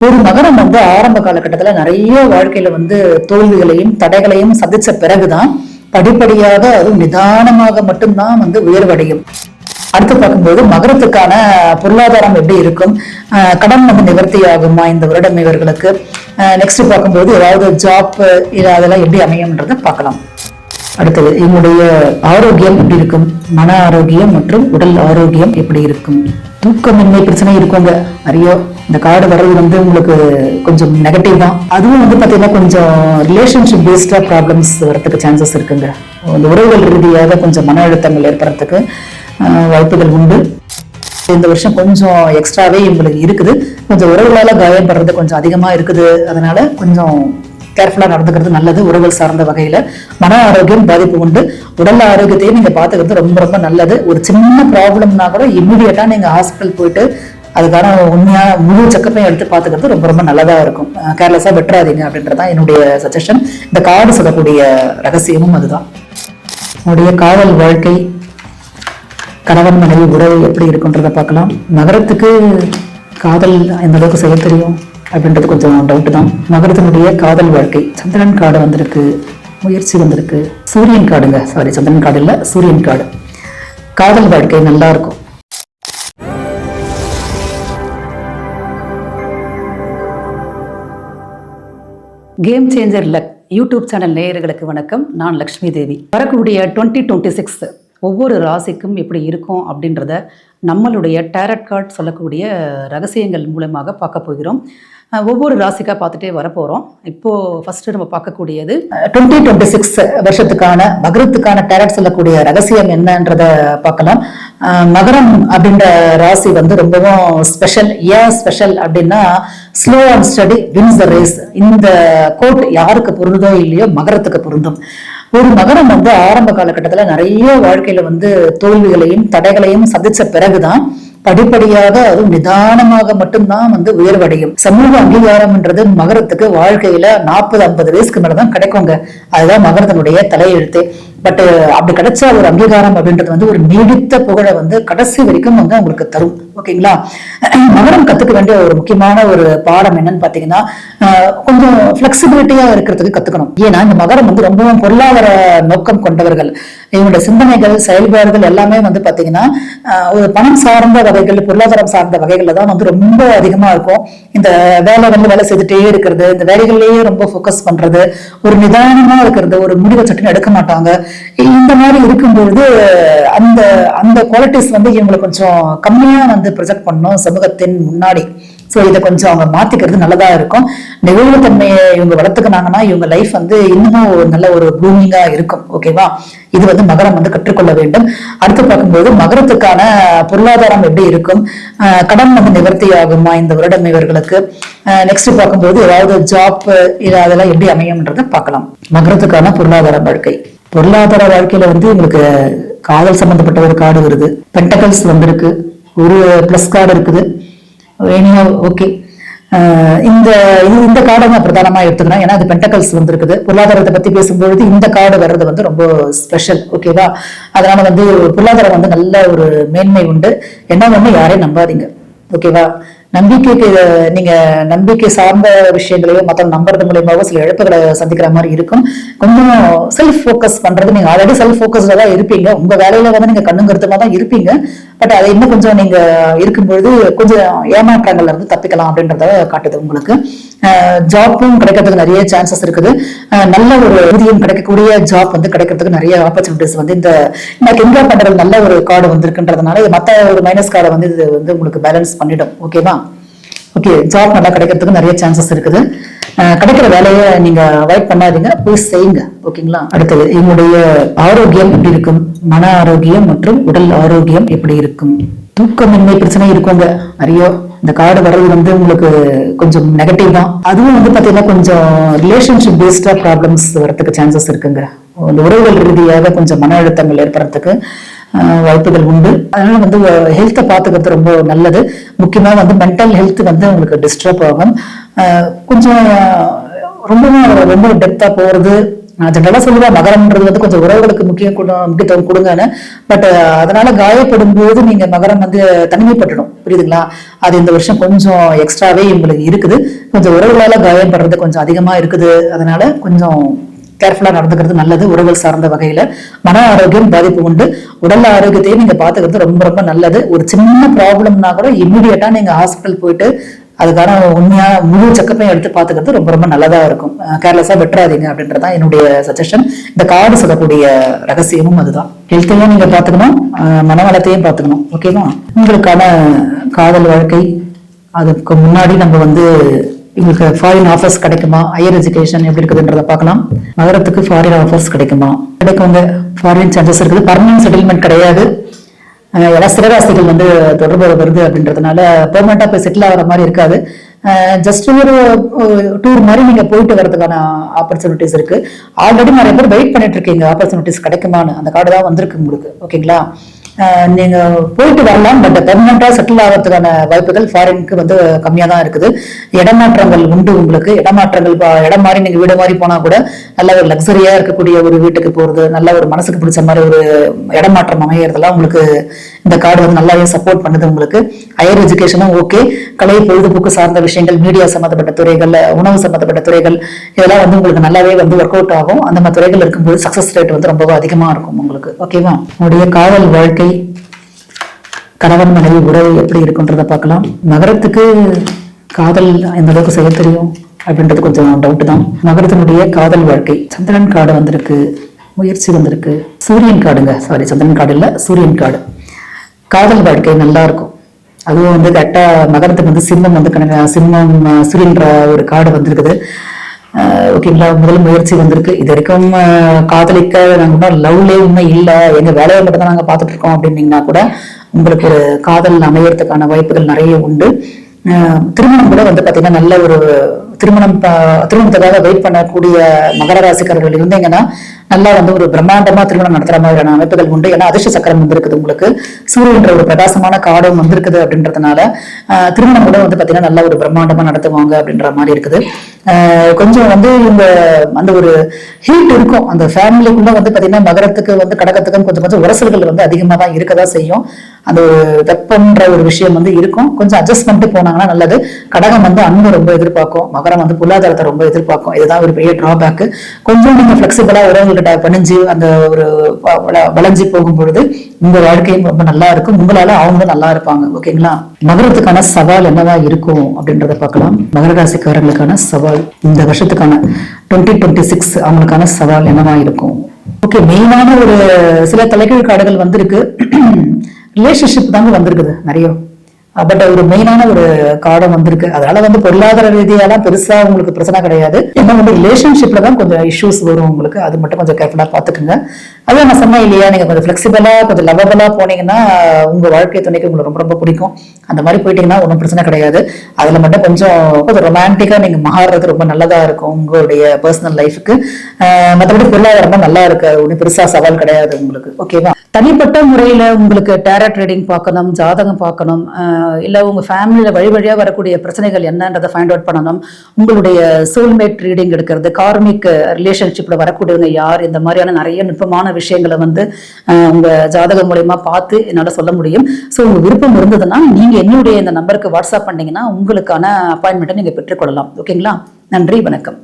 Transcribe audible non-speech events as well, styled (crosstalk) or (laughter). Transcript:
ஒரு மகரம் வந்து ஆரம்ப காலகட்டத்துல நிறைய வாழ்க்கையில வந்து தோல்விகளையும் தடைகளையும் சந்திச்ச பிறகுதான் படிப்படியாக அது நிதானமாக மட்டும்தான் வந்து உயர்வடையும். அடுத்து பார்க்கும்போது மகரத்துக்கான பொருளாதாரம் எப்படி இருக்கும்? ஆஹ் கடன் வந்து நிவர்த்தி ஆகுமா இந்த வருடம் இவர்களுக்கு? நெக்ஸ்ட் பார்க்கும்போது ஏதாவது ஜாப் அதெல்லாம் எப்படி அமையும்ன்றதை பார்க்கலாம். அடுத்தது என்னுடைய ஆரோக்கியம் எப்படி இருக்கும்? மன ஆரோக்கியம் மற்றும் உடல் ஆரோக்கியம் எப்படி இருக்கும்? தூக்கமின்மை பிரச்சனை இருக்குங்க. நிறைய இந்த கார்டு வர்றது வந்து உங்களுக்கு கொஞ்சம் நெகட்டிவ் தான். அதுவும் வந்து பார்த்தீங்கன்னா கொஞ்சம் ரிலேஷன்ஷிப் பேஸ்டாக ப்ராப்ளம்ஸ் வரத்துக்கு சான்சஸ் இருக்குங்க. இந்த உறவுகள் ரீதியாக கொஞ்சம் மன அழுத்தங்கள் ஏற்படுறதுக்கு வாய்ப்புகள் உண்டு. இந்த வருஷம் கொஞ்சம் எக்ஸ்ட்ராவே உங்களுக்கு இருக்குது. கொஞ்சம் உறவுகளால் காயப்படுறது கொஞ்சம் அதிகமாக இருக்குது. அதனால கொஞ்சம் கேர்ஃபுல்லாக நடந்துக்கிறது நல்லது. உறவுகள் சார்ந்த வகையில் மன ஆரோக்கியம் பாதிப்பு உண்டு. உடல் ஆரோக்கியத்தையும் நீங்கள் பார்த்துக்கிறது ரொம்ப ரொம்ப நல்லது. ஒரு சின்ன ப்ராப்ளம்னா கூட இம்மிடியட்டாக நீங்கள் ஹாஸ்பிட்டல் போயிட்டு அதுக்கான உண்மையான முழு செக்கப்பையும் எடுத்து பார்த்துக்கிறது ரொம்ப ரொம்ப நல்லதாக இருக்கும். கேர்லெஸ்ஸா வெட்டுறாதீங்க அப்படின்றதான் என்னுடைய சஜஷன் இந்த காடு சொல்லக்கூடிய ரகசியமும் அதுதான். உங்களுடைய காதல் வாழ்க்கை கணவன் மனைவி உறவு எப்படி இருக்குன்றதை பார்க்கலாம். நகரத்துக்கு காதல் எந்த அளவுக்கு செய்ய தெரியும்? அப்படின்றது கொஞ்சம் டவுட் தான். நகரத்தினுடைய காதல் வாழ்க்கை. சந்திரன் காடு வந்திருக்கு. முயற்சி வந்திருக்கு. சூரியன் காடுங்க. சாரி சந்திரன் காடு இல்ல சூரியன் காடு. காதல் வாழ்க்கை நல்லா இருக்கும். Game changer luck YouTube channel நேயர்களுக்கு வணக்கம். நான் லக்ஷ்மி தேவி. வரக்கூடிய டுவெண்ட்டி டுவெண்ட்டி சிக்ஸ் ஒவ்வொரு ராசிக்கும் எப்படி இருக்கும் அப்படின்றத நம்மளுடைய டேரட் கார்ட் சொல்லக்கூடிய ரகசியங்கள் மூலமாக பார்க்க போகிறோம். ஒவ்வொரு ராசிக்காக பார்த்துட்டே வரப்போகிறோம் இப்போது ஃபஸ்ட்டு நம்ம பார்க்கக்கூடியது டுவெண்ட்டி டுவெண்ட்டி சிக்ஸ் வருஷத்துக்கான மகரத்துக்கான டேரட் சொல்லக்கூடிய ரகசியம் என்னன்றத பார்க்கலாம். மகரம் அப்படின்ற ராசி வந்து ரொம்பவும் ஸ்பெஷல் ஏன் ஸ்பெஷல் அப்படின்னா slow and steady wins the race இந்த கோட் யாருக்கு பொருந்தோ இல்லையோ மகரத்துக்கு பொருந்தும். ஒரு மகரம் வந்து ஆரம்ப காலகட்டத்துல நிறைய வாழ்க்கையில வந்து தோல்விகளையும் தடைகளையும் சந்திச்ச பிறகுதான் படிப்படியாக அது நிதானமாக மட்டும்தான் வந்து உயர்வடையும். சமூக அங்கீகாரம்ன்றது மகரத்துக்கு வாழ்க்கையில நாற்பது ஐம்பது வயசுக்கு மேலதான் கிடைக்குங்க. அதுதான் மகரத்தினுடைய தலையெழுத்து. பட் அப்படி கிடைச்ச ஒரு அங்கீகாரம் அப்படின்றது வந்து ஒரு நீடித்த புகழை வந்து கடைசி வரைக்கும் வந்து அவங்களுக்கு தரும். ஓகேங்களா? மகரம் கத்துக்க வேண்டிய ஒரு முக்கியமான ஒரு பாடம் என்னன்னு பாத்தீங்கன்னா ஆஹ் கொஞ்சம் பிளெக்சிபிலிட்டியா இருக்கிறதுக்கு கத்துக்கணும். ஏன்னா இந்த மகரம் வந்து ரொம்பவும் பொருளாதார நோக்கம் கொண்டவர்கள். இவங்களுடைய சிந்தனைகள் செயல்பாடுகள் எல்லாமே வந்து பாத்தீங்கன்னா ஒரு பணம் சார்ந்த வகைகள் பொருளாதாரம் சார்ந்த வகைகள்ல தான் வந்து ரொம்ப அதிகமா இருக்கும். இந்த வேலை வந்து வேலை செய்துட்டே இருக்கிறது இந்த வேலைகள்லயே ரொம்ப ஃபோக்கஸ் பண்றது ஒரு நிதானமா இருக்கிறது ஒரு முடிவை சட்டுன்னு எடுக்க மாட்டாங்க. இந்த மாதிரி இருக்கும்பொழுது அந்த அந்த குவாலிட்டிஸ் வந்து இவங்களை கொஞ்சம் கம்மியா வந்து ப்ரொஜெக்ட் பண்ணணும் சமூகத்தின் முன்னாடி. ஸோ இதை கொஞ்சம் அவங்க மாத்திக்கிறது நல்லதா இருக்கும். நெகிழ்வுத்தன்மையை இவங்க வளர்த்துக்கினாங்கன்னா இவங்க லைஃப் வந்து இன்னமும் ஒரு நல்ல ஒரு ப்ளூமிங்கா இருக்கும். ஓகேவா இது வந்து மகரம் வந்து கற்றுக்கொள்ள வேண்டும். அடுத்து பார்க்கும்போது மகரத்துக்கான பொருளாதாரம் எப்படி இருக்கும்? கடன் வந்து நிவர்த்தி ஆகுமா இந்த வருடம் இவர்களுக்கு? நெக்ஸ்ட் பார்க்கும்போது ஏதாவது ஜாப் அதெல்லாம் எப்படி அமையும்ன்றதை பார்க்கலாம். மகரத்துக்கான பொருளாதார வாழ்க்கை. பொருளாதார வாழ்க்கையில வந்து உங்களுக்கு காதல் சம்பந்தப்பட்ட ஒரு கார்டு வருது. பென்டகல்ஸ் வந்திருக்கு. ஒரு பிளஸ் கார்டு இருக்குது. வேணியா ஓகே இந்த இந்த கார்டை நான் பிரதானமா எடுத்துக்கிறேன் ஏன்னா அது பென்டகல்ஸ் வந்திருக்குது. பொருளாதாரத்தை பத்தி பேசும்பொழுது இந்த கார்டு வர்றது வந்து ரொம்ப ஸ்பெஷல் ஓகேவா அதனால வந்து பொருளாதாரம் வந்து நல்ல ஒரு மேன்மை உண்டு. என்ன ஒன்று யாரையும் நம்பாதீங்க ஓகேவா நம்பிக்கைக்கு நீங்க நம்பிக்கை சார்ந்த விஷயங்களையோ மத்தவங்க நம்புறது மூலியமாவோ சில இழப்புகளை சந்திக்கிற மாதிரி இருக்கும். கொஞ்சம் செல்ஃப் ஃபோக்கஸ் பண்றது நீங்க ஆல்ரெடி செல்ஃப் ஃபோக்கஸ்ல தான் இருப்பீங்க. உங்க வேலையில வந்து நீங்க கண்ணும் கருத்துமா தான் இருப்பீங்க. பட் அதை இன்னும் கொஞ்சம் நீங்க இருக்கும்பொழுது கொஞ்சம் ஏமாற்றங்கள்ல இருந்து தப்பிக்கலாம் அப்படின்றத காட்டுது உங்களுக்கு. ஜாப்பும் கிடைக்கிறதுக்கு நிறைய சான்சஸ் இருக்குது. நல்ல ஒரு ஊதியம் கிடைக்கக்கூடிய ஜாப் வந்து கிடைக்கிறதுக்கு நிறைய ஆப்பர்ச்சுனிட்டிஸ் வந்து இந்த எனக்கு கெங்கா பண்றது நல்ல ஒரு கார்டு வந்திருக்குன்றதுனால மற்ற மத்த ஒரு மைனஸ் கார்டை வந்து இது வந்து உங்களுக்கு பேலன்ஸ் பண்ணிடும். ஓகேவா ஓகே ஜாப் நல்லா கிடைக்கிறதுக்கு நிறைய சான்சஸ் இருக்குது. கிடைக்கிற வேலையை நீங்க அவாய்ட் பண்ணாதீங்க. போய் செய்யுங்க. ஓகேங்களா அடுத்தது எங்களுடைய ஆரோக்கியம் எப்படி இருக்கும்? மன ஆரோக்கியம் மற்றும் உடல் ஆரோக்கியம் எப்படி இருக்கும்? தூக்கமின்மை பிரச்சனை இருக்குங்க. நிறைய இந்த கார்டு வர்றது வந்து உங்களுக்கு கொஞ்சம் நெகட்டிவ் தான். அதுவும் வந்து பாத்தீங்கன்னா கொஞ்சம் ரிலேஷன்ஷிப் பேஸ்டா ப்ராப்ளம்ஸ் வரத்துக்கு சான்சஸ் இருக்குங்க. இந்த உறவுகள் ரீதியாக கொஞ்சம் மன அழுத்தங்கள் ஏற்படுறதுக்கு வாய்ப்புகள் உண்டு. அதனால வந்து ஹெல்த்தை பார்த்துக்கிறது ரொம்ப நல்லது. முக்கியமாக வந்து மென்டல் ஹெல்த் வந்து உங்களுக்கு டிஸ்டர்ப் ஆகும். கொஞ்சம் ரொம்ப ரொம்ப டெப்தா போறது ஜென்ரலாக சொல்லுவா மகரம்ன்றது வந்து கொஞ்சம் உறவுகளுக்கு முக்கியம் முக்கியத்துவம் கொடுங்கன்னு. பட் அதனால காயப்படும் போது நீங்க மகரம் வந்து தனிமைப்பட்டுடும். புரியுதுங்களா? அது இந்த வருஷம் கொஞ்சம் எக்ஸ்ட்ராவே உங்களுக்கு இருக்குது. கொஞ்சம் உறவுகளால காயப்படுறது கொஞ்சம் அதிகமா இருக்குது. அதனால கொஞ்சம் கேர்ஃபுல்லா நடந்துக்கிறது நல்லது உறவுகள் சார்ந்த வகையில. மன ஆரோக்கியம் பாதிப்பு உண்டு. உடல் ஆரோக்கியத்தையும் நீங்க பார்த்துக்கிறது ரொம்ப ரொம்ப நல்லது. ஒரு சின்ன ப்ராப்ளம்னா கூட இம்மிடியட்டாக நீங்க ஹாஸ்பிட்டல் போயிட்டு அதுக்கான உண்மையாக முழு செக்கப்பையும் எடுத்து பார்த்துக்கிறது ரொம்ப ரொம்ப நல்லதா இருக்கும். கேர்லெஸ்ஸா வெட்டுறாதீங்க அப்படின்றதான் என்னுடைய சஜஷன் இந்த கார்டு சொல்லக்கூடிய ரகசியமும் அதுதான். ஹெல்த்தையும் நீங்க பாத்துக்கணும் மனவளத்தையும் பாத்துக்கணும் ஓகேவா உங்களுக்கான காதல் வாழ்க்கை அதுக்கு முன்னாடி நம்ம வந்து உங்களுக்கு ஃபாரின் ஆஃபர்ஸ் கிடைக்குமா? ஹையர் எஜுகேஷன் எப்படி இருக்குதுன்றதை பார்க்கலாம். நகரத்துக்கு ஃபாரின் ஆஃபர்ஸ் கிடைக்குமா? கிடைக்குங்க ஃபாரின் சான்சஸ் இருக்குது. பர்மனன்ட் செட்டில்மெண்ட் கிடையாது. ஏன்னா சிறராசிகள் வந்து தொடர்பு வருது அப்படின்றதுனால பெர்மனண்டா போய் செட்டில் ஆகிற மாதிரி இருக்காது. ஜஸ்ட் ஒரு டூர் மாதிரி நீங்க போயிட்டு வரதுக்கான ஆப்பர்ச்சுனிட்டிஸ் இருக்கு. ஆல்ரெடி நிறைய பேர் வெயிட் பண்ணிட்டு இருக்கீங்க. ஆப்பர்ச்சுனிட்டிஸ் கிடைக்குமான்னு. அந்த கார்டு தான் வந்திருக்கு உங்களுக்கு. ஓகேங்களா நீங்க போயிட்டு வரலாம் பட் பெர்மனண்டா செட்டில் ஆகிறதுக்கான வாய்ப்புகள் ஃபாரினுக்கு வந்து கம்மியா தான் இருக்குது. இடமாற்றங்கள் உண்டு உங்களுக்கு. இடமாற்றங்கள் இடம் மாறி நீங்க வீடு மாறி போனா கூட நல்ல ஒரு லக்ஸரியா இருக்கக்கூடிய ஒரு வீட்டுக்கு போறது நல்ல ஒரு மனசுக்கு பிடிச்ச மாதிரி ஒரு இடமாற்றம் அமையறதெல்லாம் உங்களுக்கு இந்த கார்டு வந்து நல்லாவே சப்போர்ட் பண்ணுது உங்களுக்கு. ஹையர் எஜுகேஷனும் ஓகே கலை பொழுதுபோக்கு சார்ந்த விஷயங்கள் மீடியா சம்மந்தப்பட்ட துறைகள் உணவு சம்மந்தப்பட்ட துறைகள் இதெல்லாம் வந்து உங்களுக்கு நல்லாவே வந்து ஒர்க் அவுட் ஆகும். அந்த மாதிரி துறைகள் இருக்கும்போது சக்சஸ் ரேட் வந்து ரொம்ப அதிகமாக இருக்கும் உங்களுக்கு. ஓகேவா உங்களுடைய காதல் வாழ்க்கை கணவன் மனைவி உறவு எப்படி இருக்குன்றத பார்க்கலாம். நகரத்துக்கு காதல் எந்த அளவுக்கு செய்ய தெரியும் அப்படின்றது கொஞ்சம் டவுட் தான். நகரத்தினுடைய காதல் வாழ்க்கை சந்திரன் காடு வந்திருக்கு முயற்சி வந்திருக்கு. சூரியன் காடுங்க சாரி சந்திரன் காடு இல்லை சூரியன் காடு. காதல் வாழ்க்கை நல்லா இருக்கும். அதுவும் வந்து கரெக்டாக மகரத்துக்கு வந்து சிம்மம் வந்து கணக்கு சிம்மம் சுரின்ற ஒரு காடு வந்திருக்குது. ஓகேங்களா முதல் முயற்சி வந்திருக்கு. இது வரைக்கும் காதலிக்க நாங்கள் இன்னும் லவ்லே இன்னும் இல்லை. எங்கள் வேலையை மட்டும் தான் நாங்கள் பார்த்துட்டு இருக்கோம் அப்படின்னீங்கன்னா கூட உங்களுக்கு ஒரு காதல் அமையறதுக்கான வாய்ப்புகள் நிறைய உண்டு. திருமணம் கூட வந்து பார்த்தீங்கன்னா நல்ல ஒரு திருமணம் திருமணத்துக்காக வெயிட் பண்ணக்கூடிய மகர ராசிக்காரர்கள் இருந்தீங்கன்னா நல்லா வந்து ஒரு பிரம்மாண்டமா திருமணம் நடத்துற மாதிரியான அமைப்புகள் உண்டு. ஏன்னா அதிர்ஷ்ட சக்கரம் வந்திருக்குது உங்களுக்கு. சூரியன்ற ஒரு பிரகாசமான காடும் வந்திருக்குது அப்படின்றதுனால திருமணம் கூட வந்து பாத்தீங்கன்னா நல்ல ஒரு பிரம்மாண்டமா நடத்துவாங்க அப்படின்ற மாதிரி இருக்குது. ஆஹ், கொஞ்சம் வந்து இந்த அந்த ஒரு ஹீட் இருக்கும். அந்த ஃபேமிலிக்குள்ள வந்து பாத்தீங்கன்னா மகரத்துக்கு வந்து கடகத்துக்கும் கொஞ்சம் கொஞ்சம் உரசல்கள் வந்து அதிகமா தான் இருக்கதா செய்யும். அந்த ஒரு வெப்பம்ன்ற ஒரு விஷயம் வந்து இருக்கும். கொஞ்சம் அட்ஜஸ்ட் பண்ணிட்டு போனாங்கன்னா நல்லது. கடகம் வந்து அன்பு ரொம்ப எதிர்பார்க்கும். வியாபாரம் வந்து பொருளாதாரத்தை ரொம்ப எதிர்பார்க்கும். இதுதான் ஒரு பெரிய டிராபேக்கு கொஞ்சம் நீங்க பிளெக்சிபிளா உறவுகிட்ட பணிஞ்சு அந்த ஒரு வளைஞ்சு போகும் பொழுது உங்க வாழ்க்கையும் ரொம்ப நல்லா இருக்கும். உங்களால அவங்க நல்லா இருப்பாங்க. ஓகேங்களா மகரத்துக்கான சவால் என்னவா இருக்கும் அப்படின்றத பார்க்கலாம். மகர ராசிக்காரங்களுக்கான சவால் இந்த வருஷத்துக்கான டுவெண்ட்டி டுவெண்ட்டி சிக்ஸ் அவங்களுக்கான சவால் என்னவா இருக்கும்? ஓகே மெயினான ஒரு சில தலைகீழ் காடுகள் வந்திருக்கு. (clears throat) ரிலேஷன்ஷிப் தாங்க வந்திருக்குது. நிறைய பட் ஒரு மெயினான ஒரு காடம் வந்திருக்கு. அதனால வந்து பொருளாதார ரீதியாலாம் பெருசா உங்களுக்கு பிரச்சனை கிடையாது. என்ன வந்து ரிலேஷன்ஷிப்ல தான் கொஞ்சம் இஷ்யூஸ் வரும் உங்களுக்கு. அது மட்டும் கொஞ்சம் கேர்ஃபுல்லா பாத்துக்கோங்க அதான் நான் சொன்னேன் இல்லையா நீங்க கொஞ்சம் ஃபிளெக்சிபிளா கொஞ்சம் லவபிளா போனீங்கன்னா உங்க வாழ்க்கை துணைக்கு உங்களுக்கு ரொம்ப ரொம்ப பிடிக்கும். அந்த மாதிரி போயிட்டீங்கன்னா ஒன்றும் பிரச்சனை கிடையாது. அதுல மட்டும் கொஞ்சம் கொஞ்சம் ரொமான்டிக்கா நீங்க மாறுறது ரொம்ப நல்லதா இருக்கும் உங்களுடைய பர்சனல் லைஃபுக்கு மற்றபடி பொருளாதாரமா நல்லா இருக்கு. ஒன்றும் பெருசா சவால் கிடையாது உங்களுக்கு. ஓகேவா தனிப்பட்ட முறையில் உங்களுக்கு டேரட் ட்ரேடிங் பார்க்கணும் ஜாதகம் பார்க்கணும் இல்லை உங்கள் ஃபேமிலியில் ஃபேமிலியில வழி வழியாக வரக்கூடிய பிரச்சனைகள் என்னன்றதை ஃபைண்ட் அவுட் பண்ணணும். உங்களுடைய சோல்மேட் ரீடிங் எடுக்கிறது கார்மிக் ரிலேஷன்ஷிப்பில் வரக்கூடியவங்க யார் இந்த மாதிரியான நிறைய நுட்பமான விஷயங்களை வந்து உங்கள் ஜாதகம் மூலயமா பார்த்து என்னால் சொல்ல முடியும். ஸோ உங்கள் விருப்பம் இருந்ததுன்னா நீங்கள் என்னுடைய இந்த நம்பருக்கு வாட்ஸ்அப் பண்ணிங்கன்னா உங்களுக்கான அப்பாயின்மெண்ட்டை நீங்கள் பெற்றுக்கொள்ளலாம். ஓகேங்களா? நன்றி வணக்கம்.